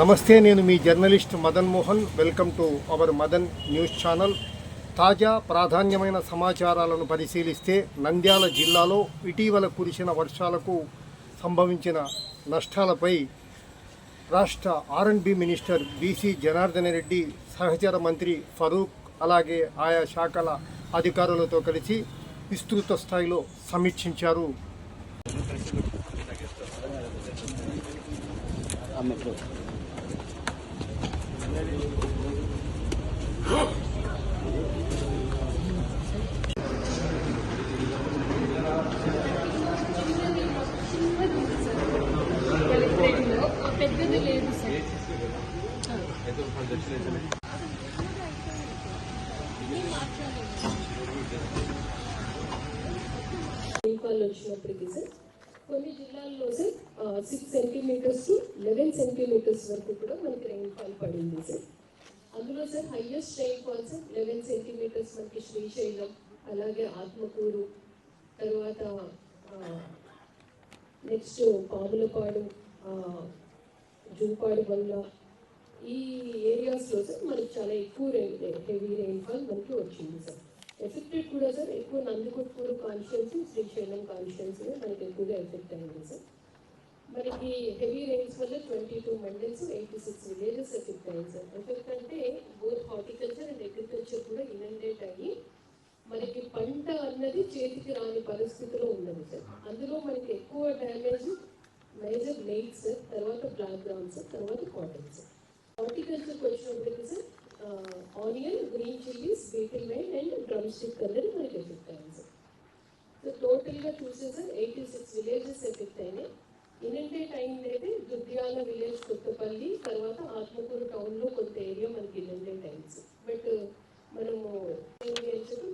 నమస్తే నేను మీ journalist Madan Mohan. Welcome to our Madan news channel. తాజా ప్రాధాన్యమైన సమాచారాలను పరిశీలిస్తే నంద్యాల జిల్లాలో ఇటీవల కురిసిన వర్షాలకు సంభవించిన నష్టాలపై రాష్ట్ర ఆర్ఎండ్బి మినిస్టర్ బీసీ జనార్దన్ రెడ్డి సహచర మంత్రి ఫరూక్ అలాగే ఆయా శాఖల అధికారులతో కలిసి విస్తృత స్థాయిలో సమీక్షించారు. కలెక్టరేట్లో లేదు వచ్చినప్పటికీ సార్ కొన్ని జిల్లాల్లో sir six centimetres to eleven centimetres వరకు కూడా మనకి రెయిన్ఫాల్ పడింది సార్. అందులో sir highest rainfall sir eleven centimetres మనకి శ్రీశైలం అలాగే ఆత్మకూరు తర్వాత నెక్స్ట్ పాములపాడు జూపాడు వల్ల ఈ ఏరియాస్లో సార్ మనకి చాలా ఎక్కువ హెవీ రెయిన్ఫాల్ మనకి వచ్చింది సార్. ఎఫెక్టెడ్ కూడా సార్ ఎక్కువ నందికొట్కూరు కాన్షియన్స్ శ్రీశైలం కాన్షియన్స్ మనకి ఎక్కువగా ఎఫెక్ట్ అయింది సార్. మనకి హెవీ రెయిన్స్ వల్ల twenty two mandals eighty six villages effect అయింది సార్. ఎఫెక్ట్ అంటే బోత్ హార్టికల్చర్ అండ్ అగ్రికల్చర్ కూడా ఇనండేట్ అయ్యి మనకి పంట అన్నది చేతికి రాని పరిస్థితిలో ఉన్నది సార్ అందులో మనకి ఎక్కువ damage major lakes sir grams sir తర్వాత కాటన్ సార్ హార్టికల్చర్కి వచ్చినప్పటికీ sir onion green chillies betel vine and drumstick colour మనకి ఎఫెక్ట్ అయింది సార్ సో టోటల్గా చూసే sir eighty six villages effect అయినాయి ఇనండేట్ టైం అయితే దుర్గ్యాల విలేజ్ కొత్తపల్లి తర్వాత ఆత్మకూరు టౌన్లో కొంత ఏరియా మనకి ఇనండేట్ టైమ్స్ బట్ మనము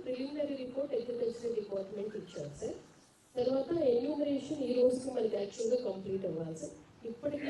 ప్రిలిమినరీ రిపోర్ట్ అగ్రికల్చర్ డిపార్ట్మెంట్ ఇచ్చారు సార్ తర్వాత ఎన్యూమరేషన్ ఈ రోజుకి మనకి యాక్చువల్గా కంప్లీట్ అవ్వాలి సార్ ఇప్పటికీ